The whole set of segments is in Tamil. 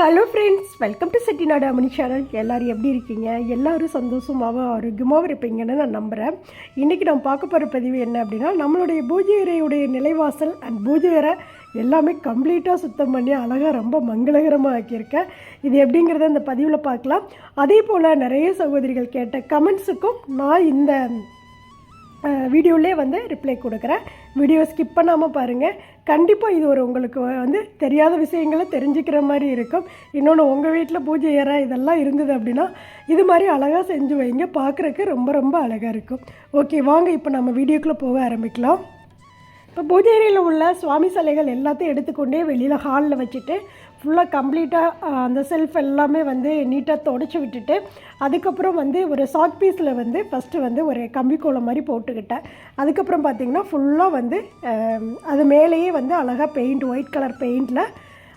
Hello friends welcome to Chettinadu Amani channel எல்லோரும் எப்படி இருக்கீங்க? எல்லோரும் சந்தோஷமாகவும் ஆரோக்கியமாகவும் இருப்பீங்கன்னு நான் நம்புகிறேன் இன்றைக்கி நம்ம பார்க்க போகிற பதிவு என்ன அப்படின்னா நம்மளுடைய பூஜை அறையுடைய நிலைவாசல் அண்ட் பூஜை அறை எல்லாமே கம்ப்ளீட்டாக சுத்தம் பண்ணி அழகாக ரொம்ப மங்களகரமாக ஆக்கியிருக்கேன். இது எப்படிங்கிறத இந்த பதிவில் பார்க்கலாம். அதே போல் நிறைய சகோதரிகள் கேட்ட கமெண்ட்ஸுக்கும் நான் இந்த வீடியோவிலே வந்து ரிப்ளை கொடுக்குறேன். வீடியோ ஸ்கிப் பண்ணாமல் பாருங்கள் கண்டிப்பாக இது ஒரு உங்களுக்கு வந்து தெரியாத விஷயங்களை தெரிஞ்சுக்கிற மாதிரி இருக்கும். இன்னொன்று உங்கள் வீட்டில் பூஜை ஏற இதெல்லாம் இருந்தது அப்படின்னா இது மாதிரி அழகாக செஞ்சு வைங்க. பார்க்குறக்கு ரொம்ப ரொம்ப அழகாக இருக்கும். ஓகே வாங்க இப்போ நம்ம வீடியோக்குள்ளே போக ஆரம்பிக்கலாம். இப்போ பூஜை அறையில் உள்ள சுவாமி சிலைகள் எல்லாத்தையும் எடுத்துக்கொண்டே வெளியில் ஹாலில் வச்சுட்டு ஃபுல்லாக கம்ப்ளீட்டாக அந்த செல்ஃப் எல்லாமே வந்து நீட்டாக தொடச்சி விட்டுட்டு அதுக்கப்புறம் வந்து ஒரு சாக் பீஸில் வந்து ஃபஸ்ட்டு வந்து ஒரு கம்பிக்கோலம் மாதிரி போட்டுக்கிட்டேன். அதுக்கப்புறம் பார்த்திங்கன்னா ஃபுல்லாக வந்து அது மேலேயே வந்து அழகாக பெயிண்ட் ஒயிட் கலர் பெயிண்டில்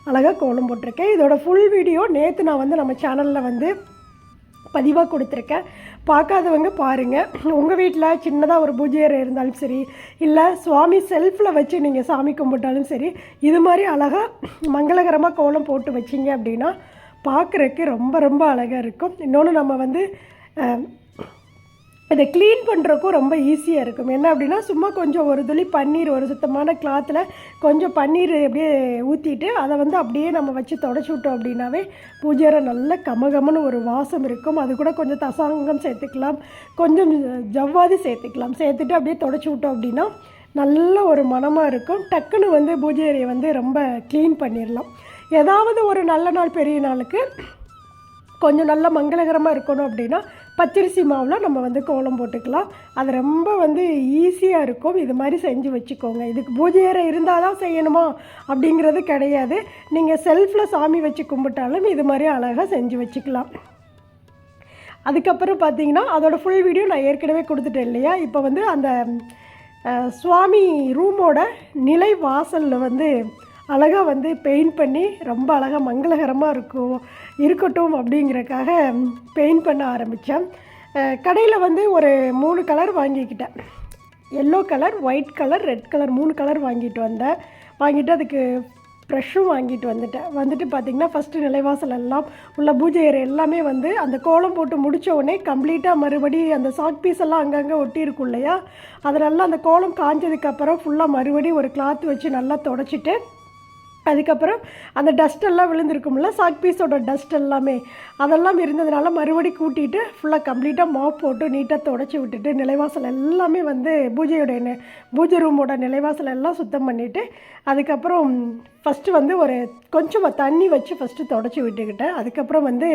அழகாக கோலம் போட்டிருக்கேன். இதோட ஃபுல் வீடியோ நேற்று நான் வந்து நம்ம சேனலில் வந்து பதிவாக கொடுத்துருக்கேன். பார்க்காதவங்க பாருங்கள் உங்கள் வீட்டில் சின்னதாக ஒரு பூஜை அறை இருந்தாலும் சரி இல்லை சுவாமி செல்ஃபில் வச்சு நீங்கள் சாமி கும்பிட்டாலும் சரி இது மாதிரி அழகாக மங்களகரமாக கோலம் போட்டு வச்சிங்க அப்படின்னா பார்க்குறக்கு ரொம்ப ரொம்ப அழகாக இருக்கும். இன்னொன்று நம்ம வந்து இதை க்ளீன் பண்ணுறக்கும் ரொம்ப ஈஸியாக இருக்கும். என்ன அப்படின்னா சும்மா கொஞ்சம் ஒரு துளி பன்னீர் ஒரு சுத்தமான கிளாத்தில் கொஞ்சம் பன்னீர் அப்படியே ஊற்றிட்டு அதை வந்து அப்படியே நம்ம வச்சு தொடச்சி விட்டோம் அப்படின்னாவே பூஜையறை நல்ல கமகமன்னு ஒரு வாசம் இருக்கும். அது கூட கொஞ்சம் தசாங்கம் சேர்த்துக்கலாம். கொஞ்சம் ஜவ்வாதி சேர்த்துக்கலாம். சேர்த்துட்டு அப்படியே தொடச்சி விட்டோம் அப்படின்னா நல்ல ஒரு மனமாக இருக்கும். டக்குன்னு வந்து பூஜை அறையை வந்து ரொம்ப க்ளீன் பண்ணிடலாம். ஏதாவது ஒரு நல்ல நாள் பெரிய நாளுக்கு கொஞ்சம் நல்லா மங்களகரமாக இருக்கணும் அப்படின்னா பச்சரிசி மாவில் நம்ம வந்து கோலம் போட்டுக்கலாம். அது ரொம்ப வந்து ஈஸியாக இருக்கும். இது மாதிரி செஞ்சு வச்சுக்கோங்க. இதுக்கு பூஜை அறை இருந்தால் தான் செய்யணுமா? அப்படிங்கிறது கிடையாது. நீங்கள் செல்ஃபில் சாமி வச்சு கும்பிட்டாலும் இது மாதிரி அழகாக செஞ்சு வச்சுக்கலாம். அதுக்கப்புறம் பார்த்தீங்கன்னா அதோடய ஃபுல் வீடியோ நான் ஏற்கனவே கொடுத்துட்டேன் இல்லையா? இப்போ வந்து அந்த சுவாமி ரூமோட நிலை வாசலில் வந்து அழகாக வந்து பெயிண்ட் பண்ணி ரொம்ப அழகாக மங்களகரமாக இருக்கும் இருக்கட்டும் அப்படிங்கிறக்காக பெயிண்ட் பண்ண ஆரம்பித்தேன் கடையில் வந்து ஒரு மூணு colour வாங்கிக்கிட்டேன். Yellow colour white colour red colour மூணு கலர் வாங்கிட்டு வந்தேன். வாங்கிட்டு அதுக்கு ப்ரெஷ்ஷும் வாங்கிட்டு வந்துட்டேன். வந்துட்டு பார்த்திங்கன்னா ஃபஸ்ட்டு நிலைவாசல் எல்லாம் உள்ள பூஜை ஏற எல்லாமே வந்து அந்த கோலம் போட்டு முடித்த உடனே கம்ப்ளீட்டாக மறுபடி அந்த சாக் பீஸ் எல்லாம் அங்கங்கே ஒட்டி இருக்கும் இல்லையா? அதனால அந்த கோலம் காஞ்சதுக்கப்புறம் ஃபுல்லாக மறுபடி ஒரு கிளாத் வச்சு நல்லா தொடச்சிட்டு அதுக்கப்புறம் அந்த டஸ்ட் எல்லாம் விழுந்திருக்கும்ல சாக் பீஸோட டஸ்ட் எல்லாமே அதெல்லாம் இருந்ததுனால மறுபடி கூட்டிட்டு ஃபுல்லாக கம்ப்ளீட்டாக மாப் போட்டு நீட்டாக தொடச்சி விட்டுட்டு நிலைவாசல் எல்லாமே வந்து பூஜையோட பூஜை ரூமோட நிலைவாசல் எல்லாம் சுத்தம் பண்ணிவிட்டு அதுக்கப்புறம் ஃபஸ்ட்டு வந்து ஒரு கொஞ்சமாக தண்ணி வச்சு ஃபஸ்ட்டு தொடச்சி விட்டுக்கிட்டேன் அதுக்கப்புறம் வந்து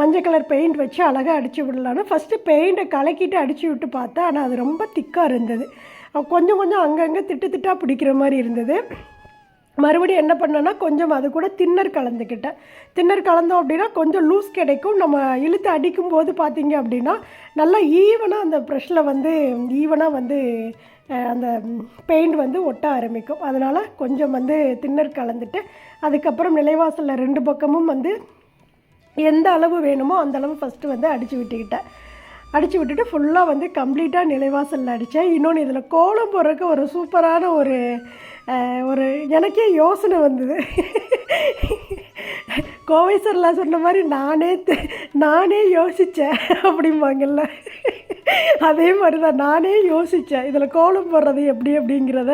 மஞ்சள் கலர் பெயிண்ட் வச்சு அழகாக அடித்து விடலான்னு ஃபஸ்ட்டு பெயிண்ட்டை கலக்கிட்டு அடித்து விட்டு பார்த்தேன். ஆனால் அது ரொம்ப திக்காக இருந்தது. கொஞ்சம் கொஞ்சம் அங்கங்கே திட்டு திட்டாக பிடிக்கிற மாதிரி இருந்தது. மறுபடியும் என்ன பண்ணேன்னா கொஞ்சம் அது கூட தின்னர் கலந்துக்கிட்டேன். தின்னர் கலந்தோம் அப்படின்னா கொஞ்சம் லூஸ் கிடைக்கும். நம்ம இழுத்து அடிக்கும் போது பார்த்தீங்க அப்படின்னா நல்லா ஈவனாக அந்த ப்ரெஷ்ஷில் வந்து ஈவனாக வந்து அந்த பெயிண்ட் வந்து ஒட்ட ஆரம்பிக்கும். அதனால் கொஞ்சம் வந்து தின்னர் கலந்துட்டு அதுக்கப்புறம் நிலைவாசலில் ரெண்டு பக்கமும் வந்து எந்த அளவு வேணுமோ அந்த அளவு ஃபஸ்ட்டு வந்து அடித்து விட்டுக்கிட்டேன். அடித்து விட்டுட்டு ஃபுல்லாக வந்து கம்ப்ளீட்டாக நிலைவாசலில் அடித்தேன் இன்னொன்று இதில் கோலம் போடுறதுக்கு ஒரு சூப்பரான ஒரு ஒரு எனக்கே யோசனை வந்தது. கோவை சரலா சொன்ன மாதிரி நானே நானே யோசித்தேன் அப்படிம்பாங்கல்ல. அதே மாதிரி தான் நானே யோசித்தேன் இதில் கோலம் போடுறது எப்படி அப்படிங்கிறத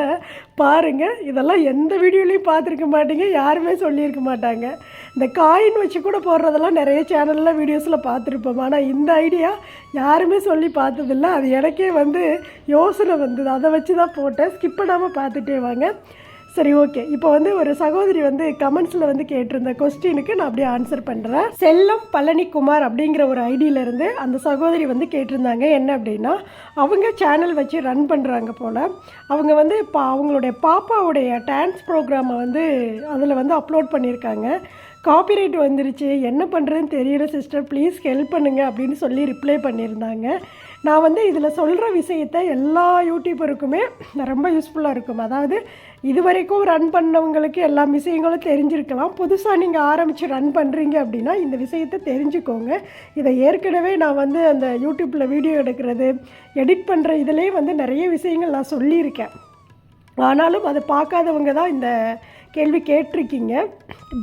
பாருங்கள் இதெல்லாம் எந்த வீடியோலையும் பார்த்துருக்க மாட்டீங்க யாருமே சொல்லியிருக்க மாட்டாங்க. இந்த காயின் வச்சு கூட போடுறதெல்லாம் நிறைய சேனலில் வீடியோஸில் பார்த்துருப்போம். ஆனால் இந்த ஐடியா யாருமே சொல்லி பார்த்ததில்ல. அது எனக்கே வந்து யோசனை வந்தது. அதை வச்சு தான் போட்டேன். ஸ்கிப் பண்ணாமல் பார்த்துட்டே வாங்க. சரி ஓகே இப்போ வந்து ஒரு சகோதரி வந்து கமெண்ட்ஸில் வந்து கேட்டிருந்த கொஸ்டினுக்கு நான் அப்படியே ஆன்சர் பண்ணுறேன் செல்லம் பழனிக்குமார் அப்படிங்கிற ஒரு ஐடியில இருந்து அந்த சகோதரி வந்து கேட்டிருந்தாங்க. என்ன அப்படின்னா அவங்க சேனல் வச்சு ரன் பண்ணுறாங்க போல். அவங்க வந்து பா அவங்களுடைய பாப்பாவுடைய டான்ஸ் ப்ரோக்ராமை வந்து அதில் வந்து அப்லோட் பண்ணியிருக்காங்க. காப்பிரைட் வந்துருச்சு. என்ன பண்ணுறதுன்னு தெரியல சிஸ்டர் ப்ளீஸ் ஹெல்ப் பண்ணுங்க அப்படின்னு சொல்லி ரிப்ளை பண்ணியிருந்தாங்க. நான் வந்து இதில் சொல்கிற விஷயத்த எல்லா யூடியூபருக்குமே ரொம்ப யூஸ்ஃபுல்லாக இருக்கும். அதாவது இது வரைக்கும் ரன் பண்ணவங்களுக்கு எல்லா விஷயங்களும் தெரிஞ்சிருக்கலாம். புதுசாக நீங்கள் ஆரம்பித்து ரன் பண்ணுறீங்க அப்படின்னா இந்த விஷயத்தை தெரிஞ்சுக்கோங்க. இதை ஏற்கனவே நான் வந்து அந்த யூடியூப்பில் வீடியோ எடுக்கிறது எடிட் பண்ணுற இதிலே வந்து நிறைய விஷயங்கள் நான் சொல்லியிருக்கேன். ஆனாலும் அதை பார்க்காதவங்க தான் இந்த கேள்வி கேட்டிருக்கீங்க.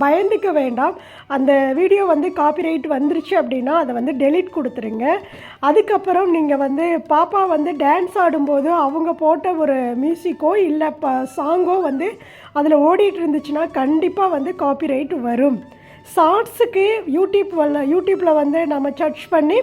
பயந்துக்க வேண்டாம். அந்த வீடியோ வந்து காப்பிரைட் வந்துருச்சு அப்படின்னா அதை வந்து டெலிட் கொடுத்துருங்க. அதுக்கப்புறம் நீங்கள் வந்து பாப்பா வந்து டான்ஸ் ஆடும்போது அவங்க போட்ட ஒரு மியூசிக்கோ இல்லை ப சாங்கோ வந்து அதில் ஓடிட்டு இருந்துச்சுன்னா கண்டிப்பாக வந்து காப்பிரைட் வரும். ஷார்ட்ஸுக்கு யூடியூப் யூடியூப்பில் வந்து நம்ம சர்ச் பண்ணி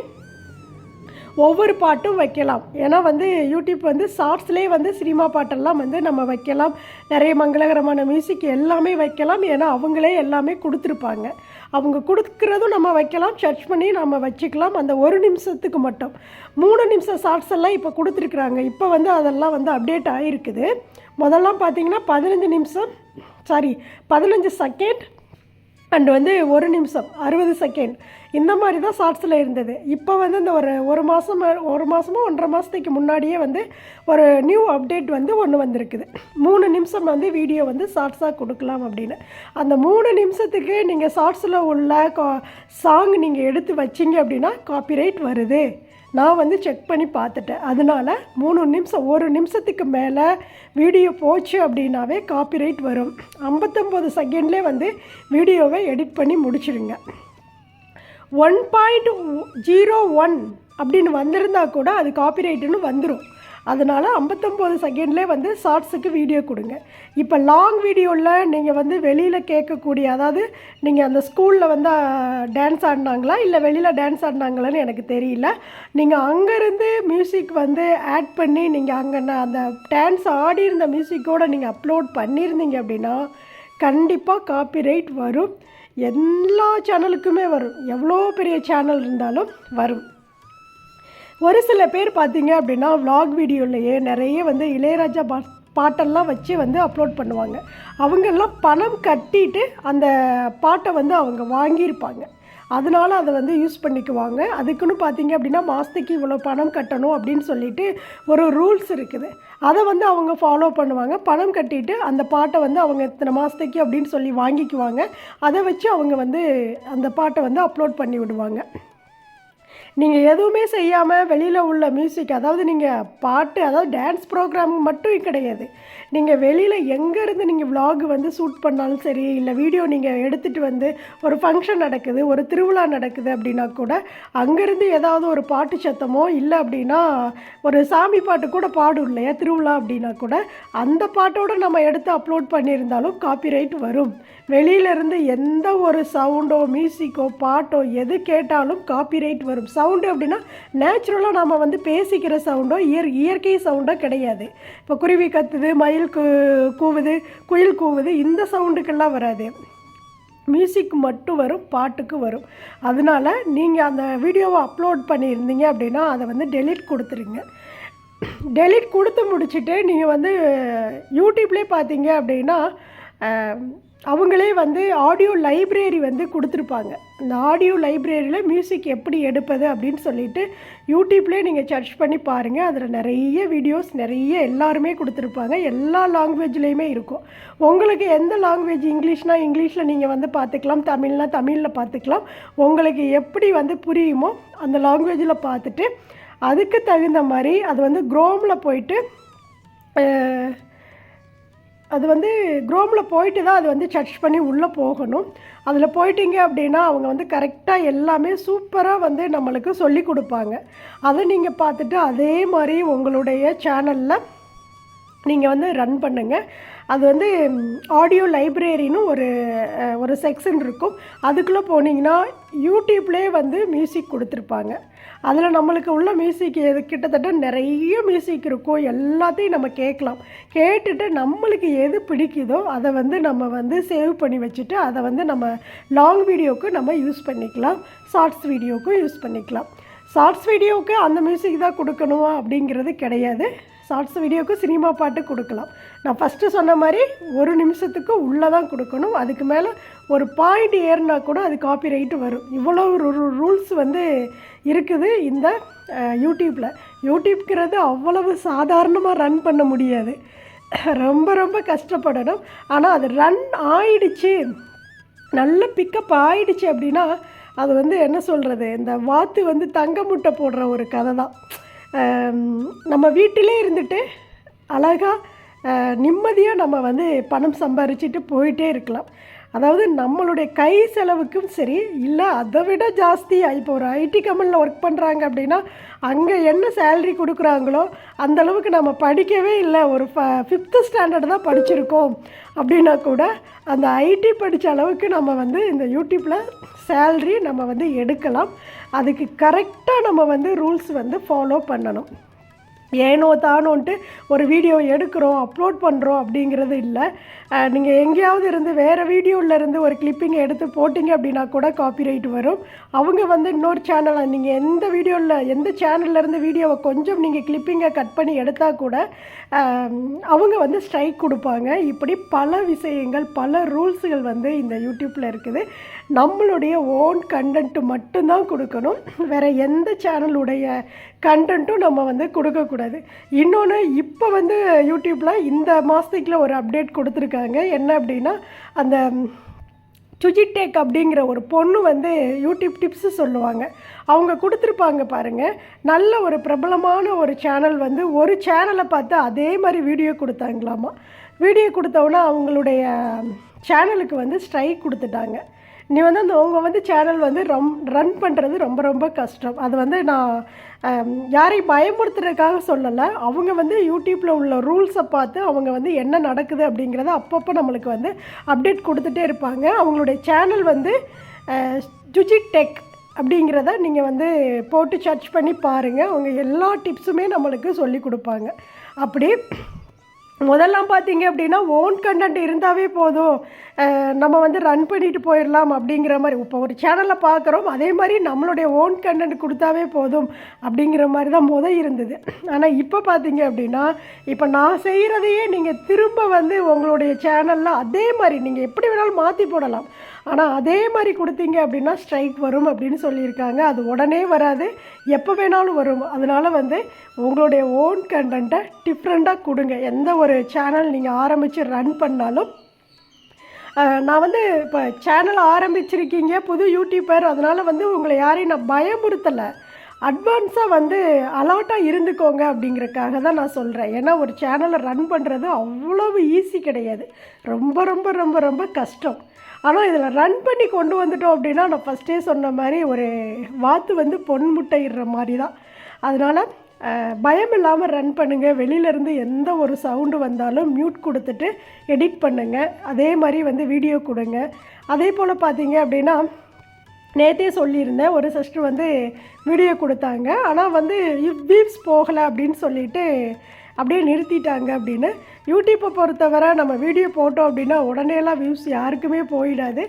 ஒவ்வொரு பாட்டும் வைக்கலாம். ஏன்னா வந்து யூடியூப் வந்து ஷார்ட்ஸ்லேயே வந்து சினிமா பாட்டெல்லாம் வந்து நம்ம வைக்கலாம். நிறைய மங்களகரமான மியூசிக் எல்லாமே வைக்கலாம். ஏன்னா அவங்களே எல்லாமே கொடுத்துருப்பாங்க. அவங்க கொடுக்குறதும் நம்ம வைக்கலாம். சர்ச் பண்ணி நம்ம வச்சுக்கலாம். அந்த ஒரு நிமிஷத்துக்கு மட்டும். மூணு நிமிஷம் ஷார்ட்ஸ் எல்லாம் இப்போ கொடுத்துருக்குறாங்க. இப்போ வந்து அதெல்லாம் வந்து அப்டேட் ஆகிருக்குது முதல்லாம் பார்த்தீங்கன்னா பதினஞ்சு நிமிஷம் சாரி பதினஞ்சு செகண்ட் அண்ட் வந்து ஒரு நிமிஷம் அறுபது செகண்ட். இந்த மாதிரி தான் ஷார்ட்ஸில் இருந்தது. இப்போ வந்து இந்த ஒரு ஒரு மாதம் ஒரு மாதமோ ஒன்றரை மாதத்துக்கு முன்னாடியே வந்து ஒரு நியூ அப்டேட் வந்து ஒன்று வந்திருக்குது. மூணு நிமிஷம் வந்து வீடியோ வந்து ஷார்ட்ஸாக கொடுக்கலாம் அப்படின்னு. அந்த மூணு நிமிஷத்துக்கு நீங்கள் ஷார்ட்ஸில் உள்ள கா சாங் நீங்கள் எடுத்து வச்சிங்க அப்படின்னா காப்பிரைட் வருது. நான் வந்து செக் பண்ணி பார்த்துட்டேன். அதனால மூணு நிமிஷம் ஒரு நிமிஷத்துக்கு மேலே வீடியோ போச்சு அப்படின்னாவே காப்பிரைட் வரும். ஐம்பத்தொம்போது செகண்ட்லேயே வந்து வீடியோவை எடிட் பண்ணி முடிச்சிடுங்க ஒன் பாயிண்ட் ஜீரோ ஒன் அப்படின்னு வந்திருந்தால் கூட அது காப்பிரைட்டுன்னு வந்துடும் அதனால் ஐம்பத்தொம்போது செகண்ட்லேயே வந்து ஷார்ட்ஸுக்கு வீடியோ கொடுங்க. இப்போ லாங் வீடியோவில் நீங்கள் வந்து வெளியில் கேட்கக்கூடிய அதாவது நீங்கள் அந்த ஸ்கூலில் வந்து டான்ஸ் ஆடினாங்களா? இல்லை வெளியில் டான்ஸ் ஆடினாங்களான்னு எனக்கு தெரியல. நீங்கள் அங்கேருந்து மியூசிக் வந்து ஆட் பண்ணி நீங்கள் அங்கே அந்த டான்ஸ் ஆடி இருந்த மியூசிக்கோடு நீங்கள் அப்லோட் பண்ணியிருந்தீங்க அப்படின்னா கண்டிப்பாக காப்பிரைட் வரும். எல்லா சேனலுக்குமே வரும். எவ்வளோ பெரிய சேனல் இருந்தாலும் வரும். ஒரு சில பேர் பார்த்தீங்க அப்படின்னா விலாக் வீடியோலையே நிறைய வந்து இளையராஜா பா பாட்டெல்லாம் வச்சு வந்து அப்லோட் பண்ணுவாங்க. அவங்கெல்லாம் பணம் கட்டிட்டு அந்த பாட்டை வந்து அவங்க வாங்கியிருப்பாங்க. அதனால அதை வந்து யூஸ் பண்ணிக்குவாங்க. அதுக்குன்னு பார்த்தீங்க அப்படின்னா மாதத்துக்கு இவ்வளோ பணம் கட்டணும் அப்படின்னு சொல்லிட்டு ஒரு ரூல்ஸ் இருக்குது. அதை வந்து அவங்க ஃபாலோ பண்ணுவாங்க. பணம் கட்டிட்டு அந்த பாட்டை வந்து அவங்க இத்தனை மாதத்துக்கு அப்படின்னு சொல்லி வாங்கிக்குவாங்க. அதை வச்சு அவங்க வந்து அந்த பாட்டை வந்து அப்லோட் பண்ணி விடுவாங்க. நீங்கள் எதுவுமே செய்யாமல் வெளியில் உள்ள மியூசிக் அதாவது நீங்கள் பாட்டு அதாவது டான்ஸ் ப்ரோக்ராம் மட்டும் கிடையாது. நீங்கள் வெளியில் எங்கேருந்து நீங்கள் vlog வந்து ஷூட் பண்ணாலும் சரி இல்லை வீடியோ நீங்கள் எடுத்துகிட்டு வந்து ஒரு ஃபங்க்ஷன் நடக்குது ஒரு திருவிழா நடக்குது அப்படின்னா கூட அங்கேருந்து ஏதாவது ஒரு பாட்டு சத்தமோ இல்லை அப்படின்னா ஒரு சாமி பாட்டு கூட பாடும் இல்லையா திருவிழா அப்படின்னா கூட அந்த பாட்டோடு நம்ம எடுத்து அப்லோட் பண்ணியிருந்தாலும் காப்பிரைட் வரும். வெளியிலேருந்து எந்த ஒரு சவுண்டோ மியூசிக்கோ பாட்டோ எது கேட்டாலும் காப்பிரைட் வரும். சவுண்டு அப்படின்னா நேச்சுரலாக நம்ம வந்து பேசிக்கிற சவுண்டோ இயற் இயற்கை சவுண்டோ கிடையாது. இப்போ குருவி கத்துது மயில் கூ கூவுது குயில் கூவுது இந்த சவுண்டுக்கெல்லாம் வராது. மியூசிக் மட்டும் வரும் பாட்டுக்கு வரும். அதனால நீங்கள் அந்த வீடியோவை அப்லோட் பண்ணியிருந்தீங்க அப்படின்னா அதை வந்து டெலிட் கொடுத்துருங்க. டெலிட் கொடுத்து முடிச்சுட்டு நீங்கள் வந்து யூடியூப்லேயே பார்த்தீங்க அப்படின்னா அவங்களே வந்து ஆடியோ லைப்ரரி வந்து கொடுத்துருப்பாங்க. அந்த ஆடியோ லைப்ரரியில் மியூசிக் எப்படி எடுப்பது அப்படின்னு சொல்லிட்டு யூடியூப்லேயே நீங்கள் சர்ச் பண்ணி பாருங்கள் அதில் நிறைய வீடியோஸ் நிறைய எல்லாருமே கொடுத்துருப்பாங்க. எல்லா லாங்குவேஜ்லேயுமே இருக்கும். உங்களுக்கு எந்த லாங்குவேஜ் இங்கிலீஷ்னா இங்கிலீஷில் நீங்கள் வந்து பார்த்துக்கலாம். தமிழ்னா தமிழில் பார்த்துக்கலாம். உங்களுக்கு எப்படி வந்து புரியுமோ அந்த லாங்குவேஜில் பார்த்துட்டு அதுக்கு தகுந்த மாதிரி அது வந்து குரோமில் போயிட்டு அது வந்து குரோமில் போயிட்டு தான் அது வந்து சர்ச் பண்ணி உள்ளே போகணும். அதில் போயிட்டீங்க அப்படின்னா அவங்க வந்து கரெக்டாக எல்லாமே சூப்பராக வந்து நம்மளுக்கு சொல்லி கொடுப்பாங்க. அதை நீங்கள் பார்த்துட்டு அதே மாதிரி உங்களுடைய சேனலில் நீங்கள் வந்து ரன் பண்ணுங்கள் அது வந்து ஆடியோ லைப்ரரின்னு ஒரு ஒரு செக்ஷன் இருக்கும். அதுக்குள்ளே போனீங்கன்னா யூடியூப்லேயே வந்து மியூசிக் கொடுத்துருப்பாங்க. அதில் நம்மளுக்கு உள்ள மியூசிக் எது கிட்டத்தட்ட நிறைய மியூசிக் இருக்கும் எல்லாத்தையும் நம்ம கேட்கலாம். கேட்டுட்டு நம்மளுக்கு எது பிடிக்குதோ அதை வந்து நம்ம வந்து சேவ் பண்ணி வச்சுட்டு அதை வந்து நம்ம லாங் வீடியோவுக்கு நம்ம யூஸ் பண்ணிக்கலாம். ஷார்ட்ஸ் வீடியோவுக்கும் யூஸ் பண்ணிக்கலாம். ஷார்ட்ஸ் வீடியோவுக்கு அந்த மியூசிக் தான் கொடுக்கணுமா அப்படிங்கிறது கிடையாது. ஷார்ட்ஸ் வீடியோவுக்கு சினிமா பாட்டு கொடுக்கலாம். நான் ஃபஸ்ட்டு சொன்ன மாதிரி ஒரு நிமிஷத்துக்கு உள்ளே தான் கொடுக்கணும். அதுக்கு மேலே ஒரு பாயிண்ட் ஏறினா கூட அது காப்பி ரைட்டு வரும் இவ்வளோ ரூல்ஸ் வந்து இருக்குது இந்த யூடியூப்பில் யூடியூப்ங்கிறது அவ்வளவு சாதாரணமாக ரன் பண்ண முடியாது. ரொம்ப ரொம்ப கஷ்டப்படணும். ஆனால் அது ரன் ஆயிடுச்சு. நல்ல பிக்கப் ஆயிடுச்சு அப்படின்னா அது வந்து என்ன சொல்கிறது இந்த வாத்து வந்து தங்க முட்டை போடுற ஒரு கதை தான். நம்ம வீட்டிலே இருந்துட்டு அழகாக நிம்மதியாக நம்ம வந்து பணம் சம்பாரிச்சிட்டு போயிட்டே இருக்கலாம். அதாவது நம்மளுடைய கை செலவுக்கும் சரி இல்லை அதை விட ஜாஸ்தியாக இப்போ ஒரு ஐடி கம்பெனியில் ஒர்க் பண்ணுறாங்க அப்படின்னா அங்கே என்ன சேல்ரி கொடுக்குறாங்களோ அந்தளவுக்கு நம்ம படிக்கவே இல்லை. ஒரு ஃப ஃபிஃப்த்து ஸ்டாண்டர்ட் தான் படிச்சிருக்கோம். அப்படின்னா கூட அந்த ஐடி படித்த அளவுக்கு நம்ம வந்து இந்த யூடியூப்பில் சேல்ரி நம்ம வந்து எடுக்கலாம். அதுக்கு கரெக்டாக நம்ம வந்து ரூல்ஸ் வந்து ஃபாலோ பண்ணணும். ஏனோ தானோன்ட்டு ஒரு வீடியோ எடுக்கிறோம் அப்லோட் பண்ணுறோம் அப்படிங்கிறது இல்லை. நீங்கள் எங்கேயாவது இருந்து வேறு வீடியோவில் இருந்து ஒரு கிளிப்பிங் எடுத்து போட்டிங்க அப்படின்னா கூட காப்பிரைட் வரும். அவங்க வந்து இன்னொரு சேனலை நீங்கள் எந்த வீடியோவில் எந்த சேனல்லேருந்து வீடியோவை கொஞ்சம் நீங்கள் கிளிப்பிங்கை கட் பண்ணி எடுத்தால் கூட அவங்க வந்து ஸ்ட்ரைக் கொடுப்பாங்க. இப்படி பல விஷயங்கள் பல ரூல்ஸுகள் வந்து இந்த யூடியூப்பில் இருக்குது. நம்மளுடைய ஓன் கண்டென்ட்டு மட்டும்தான் கொடுக்கணும். வேறு எந்த சேனலுடைய கண்டென்ட்டும் நம்ம வந்து கொடுக்கக்கூடாது. இன்னொன்று இப்போ வந்து யூடியூப்பில் இந்த மாதத்துக்குள்ள ஒரு அப்டேட் கொடுத்துருக்காங்க. என்ன அப்படின்னா அந்த சுஜிடேக் அப்படிங்கிற ஒரு பொண்ணு வந்து யூடியூப் டிப்ஸு சொல்லுவாங்க. அவங்க கொடுத்துருப்பாங்க பாருங்கள் நல்ல ஒரு பிரபலமான ஒரு சேனல் வந்து ஒரு சேனலை பார்த்து அதே மாதிரி வீடியோ கொடுத்தாங்களாமா. வீடியோ கொடுத்தவொன்னே அவங்களுடைய சேனலுக்கு வந்து ஸ்ட்ரைக் கொடுத்துட்டாங்க. நீ வந்து அந்த உங்கள் வந்து சேனல் வந்து ரம் ரன் பண்ணுறது ரொம்ப ரொம்ப கஷ்டம். அது வந்து நான் யாரையும் பயமுறுத்துறதுக்காக சொல்லலை. அவங்க வந்து யூடியூப்பில் உள்ள ரூல்ஸை பார்த்து அவங்க வந்து என்ன நடக்குது அப்படிங்கிறத அப்பப்போ நம்மளுக்கு வந்து அப்டேட் கொடுத்துட்டே இருப்பாங்க. அவங்களுடைய சேனல் வந்து ஜுஜி டெக் அப்படிங்கிறத நீங்கள் வந்து போட்டு சர்ச் பண்ணி பாருங்கள் அவங்க எல்லா டிப்ஸுமே நம்மளுக்கு சொல்லி கொடுப்பாங்க. அப்படி முதல்லாம் பார்த்தீங்க அப்படின்னா ஓன் கண்டென்ட் இருந்தாவே போதும். நம்ம வந்து ரன் பண்ணிட்டு போயிடலாம் அப்படிங்கிற மாதிரி. இப்போ ஒரு சேனலை பார்க்குறோம் அதே மாதிரி நம்மளுடைய ஓன் கண்டென்ட் கொடுத்தாவே போதும் அப்படிங்கிற மாதிரி தான் முத இருந்தது. ஆனால் இப்போ பார்த்தீங்க அப்படின்னா இப்போ நான் செய்கிறதையே நீங்கள் திரும்ப வந்து உங்களுடைய சேனலில் அதே மாதிரி நீங்கள் எப்படி வேணாலும் மாற்றி போடலாம். ஆனால் அதே மாதிரி கொடுத்தீங்க அப்படின்னா ஸ்ட்ரைக் வரும் அப்படின்னு சொல்லியிருக்காங்க. அது உடனே வராது எப்போ வேணாலும் வரும். அதனால் வந்து உங்களுடைய ஓன் கண்டென்ட்டை டிஃப்ரெண்ட்டாக கொடுங்க. எந்த ஒரு சேனல் நீங்கள் ஆரம்பித்து ரன் பண்ணாலும். நான் வந்து இப்போ சேனல் ஆரம்பிச்சிருக்கீங்க புது யூடியூபர் அதனால் வந்து உங்களை யாரையும் நான் பயமுறுத்தலை. அட்வான்ஸாக வந்து அலர்ட்டாக இருந்துக்கோங்க அப்படிங்கிறக்காக தான் நான் சொல்கிறேன் ஏன்னா ஒரு சேனலை ரன் பண்ணுறது அவ்வளவு ஈஸி கிடையாது. ரொம்ப ரொம்ப ரொம்ப ரொம்ப கஷ்டம். ஆனால் இதில் ரன் பண்ணி கொண்டு வந்துட்டோம் அப்படின்னா நான் ஃபஸ்ட்டே சொன்ன மாதிரி ஒரு வாத்து வந்து பொன் முட்டையிடுற மாதிரி தான். அதனால் பயம் இல்லாமல் ரன் பண்ணுங்கள் வெளியிலேருந்து எந்த ஒரு சவுண்டு வந்தாலும் மியூட் கொடுத்துட்டு எடிட் பண்ணுங்கள் அதே மாதிரி வந்து வீடியோ கொடுங்க. அதே போல் பார்த்தீங்க அப்படின்னா நேற்றே சொல்லியிருந்தேன். ஒரு சிஸ்டர் வந்து வீடியோ கொடுத்தாங்க. ஆனால் வந்து வியூஸ் போகலை அப்படின்னு சொல்லிட்டு அப்படியே நிறுத்திட்டாங்க அப்படின்னு. யூடியூப்பை பொறுத்தவரை நம்ம வீடியோ போட்டோம் அப்படின்னா உடனேலாம் வியூஸ் யாருக்குமே போயிடாது.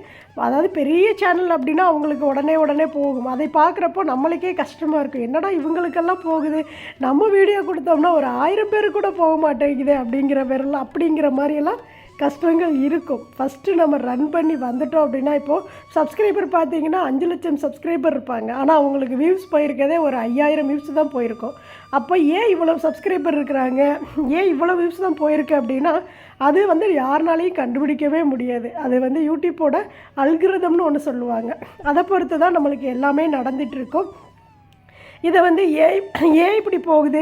அதாவது பெரிய சேனல் அப்படின்னா அவங்களுக்கு உடனே உடனே போகும். அதை பார்க்குறப்போ நம்மளுக்கே கஷ்டமாக இருக்கும். என்னடா இவங்களுக்கெல்லாம் போகுது? நம்ம வீடியோ கொடுத்தோம்னா ஒரு ஆயிரம் பேர் கூட போக மாட்டேங்குது அப்படிங்கிற பேரெல்லாம் அப்படிங்கிற மாதிரியெல்லாம் கஷ்டங்கள் இருக்கும். ஃபஸ்ட்டு நம்ம ரன் பண்ணி வந்துட்டோம் அப்படின்னா இப்போது சப்ஸ்கிரைபர் பார்த்தீங்கன்னா அஞ்சு லட்சம் சப்ஸ்கிரைபர் இருப்பாங்க. ஆனால் அவங்களுக்கு வியூஸ் போயிருக்கதே ஒரு ஐயாயிரம் வியூஸ் தான் போயிருக்கும். அப்போ ஏன் இவ்வளோ சப்ஸ்கிரைபர் இருக்கிறாங்க? ஏன் இவ்வளோ வியூஸ் தான் போயிருக்கு அப்படின்னா அது வந்து யாருனாலையும் கண்டுபிடிக்கவே முடியாது. அது வந்து யூடியூப்போட அல்கிரதம்னு ஒன்று சொல்லுவாங்க. அதை பொறுத்து தான் நம்மளுக்கு எல்லாமே நடந்துட்டு இருக்கும். இதை வந்து ஏன் ஏன் இப்படி போகுது?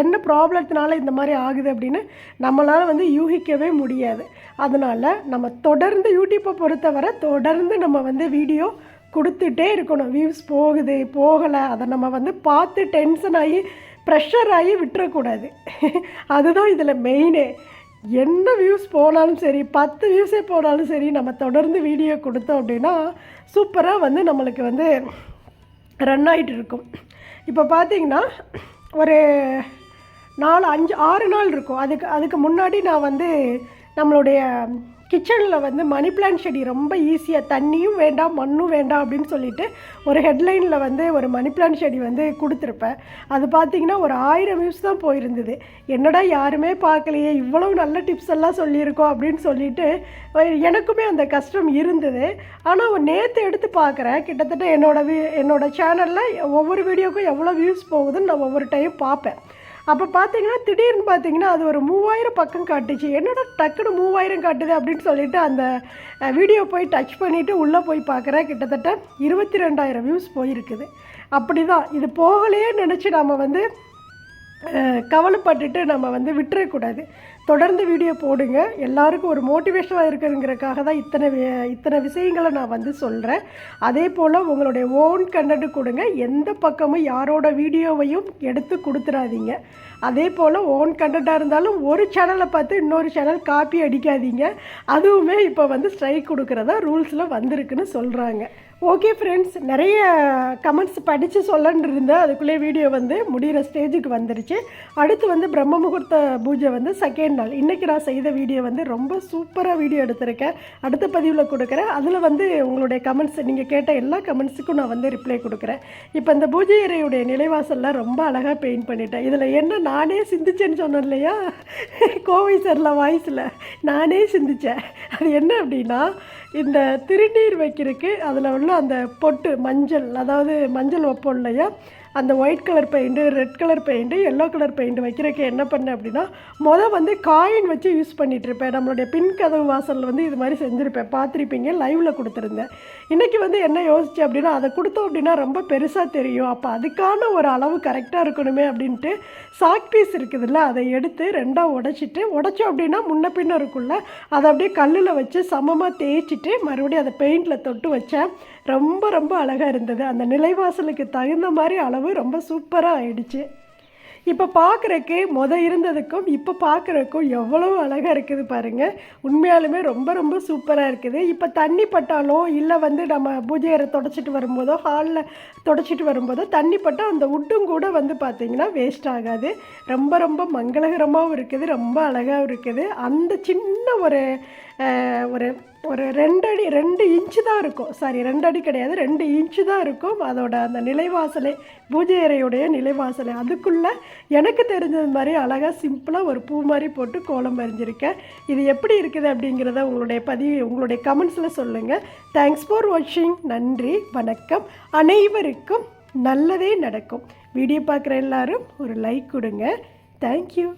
என்ன ப்ராப்ளத்தினால இந்த மாதிரி ஆகுது அப்படின்னு நம்மளால் வந்து யூகிக்கவே முடியாது. அதனால் நம்ம தொடர்ந்து யூடியூப்பை பொறுத்தவரை தொடர்ந்து நம்ம வந்து வீடியோ கொடுத்துட்டே இருக்கணும். வியூஸ் போகுது போகலை. அதை நம்ம வந்து பார்த்து டென்ஷன் ஆகி ப்ரெஷர் ஆகி விட்டுறக்கூடாது. அதுதான் இதில் மெயினே என்ன வியூஸ் போனாலும் சரி பத்து வியூஸே போனாலும் சரி நம்ம தொடர்ந்து வீடியோ கொடுத்தோம் அப்படின்னா சூப்பராக வந்து நம்மளுக்கு வந்து ரன் ஆகிட்டு இருக்கும். இப்போ பார்த்தீங்கன்னா ஒரு நாலு அஞ்சு ஆறு நாள் இருக்கும். அதுக்கு அதுக்கு முன்னாடி நான் வந்து நம்மளுடைய கிச்சனில் வந்து மணி பிளான்ட் செடி ரொம்ப ஈஸியாக தண்ணியும் வேண்டாம் மண்ணும் வேண்டாம் அப்படின்னு சொல்லிட்டு ஒரு ஹெட்லைனில் வந்து ஒரு மணி பிளான்ட் செடி வந்து கொடுத்துருப்பேன். அது பார்த்தீங்கன்னா ஒரு ஆயிரம் வியூஸ் தான் போயிருந்தது. என்னடா யாருமே பார்க்கலையே இவ்வளோ நல்ல டிப்ஸ் எல்லாம் சொல்லியிருக்கோம் அப்படின்னு சொல்லிட்டு எனக்குமே அந்த கஷ்டம் இருந்தது. ஆனால் நேற்று எடுத்து பார்க்குறேன் கிட்டத்தட்ட என்னோட என்னோடய சேனலில் ஒவ்வொரு வீடியோக்கும் எவ்வளோ வியூஸ் போகுதுன்னு நான் ஒவ்வொரு டைம் பார்ப்பேன். அப்போ பார்த்தீங்கன்னா திடீர்னு பார்த்தீங்கன்னா அது ஒரு மூவாயிரம் பக்கம் காட்டுச்சு. என்னடா டக்குன்னு மூவாயிரம் காட்டுது அப்படின்னு சொல்லிட்டு அந்த வீடியோ போய் டச் பண்ணிவிட்டு உள்ளே போய் பார்க்குறேன் கிட்டத்தட்ட இருபத்தி ரெண்டாயிரம் வியூஸ் போயிருக்குது. அப்படி தான் இது போகலையே நினச்சி நம்ம வந்து கவலைப்பட்டுட்டு நம்ம வந்து விட்டுறக்கூடாது. தொடர்ந்து வீடியோ போடுங்க. எல்லாருக்கும் ஒரு மோட்டிவேஷனாக இருக்குங்கிறக்காக தான் இத்தனை இத்தனை விஷயங்களை நான் வந்து சொல்கிறேன் அதே போல் உங்களுடைய ஓன் கண்டென்ட் கொடுங்க. எந்த பக்கமும் யாரோட வீடியோவையும் எடுத்து கொடுத்துறாதீங்க. அதே போல் ஓன் கண்டென்ட்டாக இருந்தாலும் ஒரு சேனலை பார்த்து இன்னொரு சேனல் காப்பி அடிக்காதீங்க. அதுவுமே இப்போ வந்து ஸ்ட்ரைக் கொடுக்குறதா ரூல்ஸில் வந்திருக்குன்னு சொல்கிறாங்க ஓகே ஃப்ரெண்ட்ஸ் நிறைய கமெண்ட்ஸ் படித்து சொல்லன்னு இருந்தேன். அதுக்குள்ளே வீடியோ வந்து முடிகிற ஸ்டேஜுக்கு வந்துருச்சு. அடுத்து வந்து பிரம்ம முகூர்த்த பூஜை வந்து செகண்ட் நாள். இன்றைக்கி நான் செய்த வீடியோ வந்து ரொம்ப சூப்பராக வீடியோ எடுத்திருக்கேன். அடுத்த பதிவில் கொடுக்குறேன். அதில் வந்து உங்களுடைய கமெண்ட்ஸ் நீங்கள் கேட்ட எல்லா கமெண்ட்ஸுக்கும் நான் வந்து ரிப்ளை கொடுக்குறேன். இப்போ இந்த பூஜை அறையுடைய நிலைவாசல்லாம் ரொம்ப அழகாக பெயிண்ட் பண்ணிட்டேன். இதில் என்ன நானே சிந்திச்சேன்னு சொன்னேன் இல்லையா? கோவை சரில் வாய்ஸில் நானே சிந்திச்சேன். அது என்ன அப்படின்னா இந்த திருநீர் வைக்கிறதுக்கு அதில் உள்ள அந்த பொட்டு மஞ்சள் அதாவது மஞ்சள் வைப்போம் இல்லையா? அந்த white colour paint red colour paint yellow colour paint வைக்கிறதுக்கு என்ன பண்ணேன் அப்படின்னா மொதல் வந்து காயின் வச்சு யூஸ் பண்ணிகிட்ருப்பேன் இருப்பேன். நம்மளுடைய பின் கதவு வாசலில் வந்து இது மாதிரி செஞ்சுருப்பேன். பார்த்துருப்பீங்க லைவில் கொடுத்துருந்தேன். இன்றைக்கி வந்து என்ன யோசிச்சேன் அப்படின்னா அதை கொடுத்தோம் அப்படின்னா ரொம்ப பெருசாக தெரியும். அப்போ அதுக்கான ஒரு அளவு கரெக்டாக இருக்கணுமே அப்படின்ட்டு சாக் பீஸ் இருக்குதுல்ல அதை எடுத்து ரெண்டாக உடச்சிட்டு உடைச்சோம் அப்படின்னா முன்ன பின்ன இருக்குள்ள அதை அப்படியே கல்லில் வச்சு சமமாக தேய்ச்சிட்டு மறுபடியும் அதை பெயிண்டில் தொட்டு வச்சேன். ரொம்ப ரொம்ப அழகாக இருந்தது. அந்த நிலைவாசலுக்கு தகுந்த மாதிரி அளவு ரொம்ப சூப்பராக ஆயிடுச்சு. இப்போ பார்க்குறக்கு மொதல் இருந்ததுக்கும் இப்போ பார்க்குறக்கும் எவ்வளோ அழகாக இருக்குது பாருங்கள் உண்மையாலுமே ரொம்ப ரொம்ப சூப்பராக இருக்குது. இப்போ தண்ணி பட்டாலோ இல்லை வந்து நம்ம பூஜை அறை தொடச்சிட்டு வரும்போதோ ஹாலில் தொடச்சிட்டு வரும்போதோ தண்ணி பட்டால் அந்த உட்டும் கூட வந்து பார்த்திங்கன்னா வேஸ்ட் ஆகாது. ரொம்ப ரொம்ப மங்களகரமாகவும் இருக்குது ரொம்ப அழகாகவும் இருக்குது. அந்த சின்ன ஒரு ஒரு ஒரு ரெண்டு அடி ரெண்டு இன்ச்சு தான் இருக்கும். சாரி ரெண்டு அடி கிடையாது ரெண்டு இன்ச்சு தான் இருக்கும். அதோட அந்த நிலைவாசலே பூஜை அறையுடைய நிலைவாசலே. அதுக்குள்ளே எனக்கு தெரிஞ்சது மாதிரி அழகாக சிம்பிளாக ஒரு பூ மாதிரி போட்டு கோலம் வரைஞ்சிருக்கேன். இது எப்படி இருக்குது அப்படிங்கிறத உங்களுடைய பதிவு உங்களுடைய கமெண்ட்ஸில் சொல்லுங்கள் தேங்க்ஸ் ஃபார் வாட்சிங் நன்றி வணக்கம். அனைவருக்கும் நல்லதே நடக்கும். வீடியோ பார்க்குற எல்லாரும் ஒரு லைக் கொடுங்க. தேங்க்யூ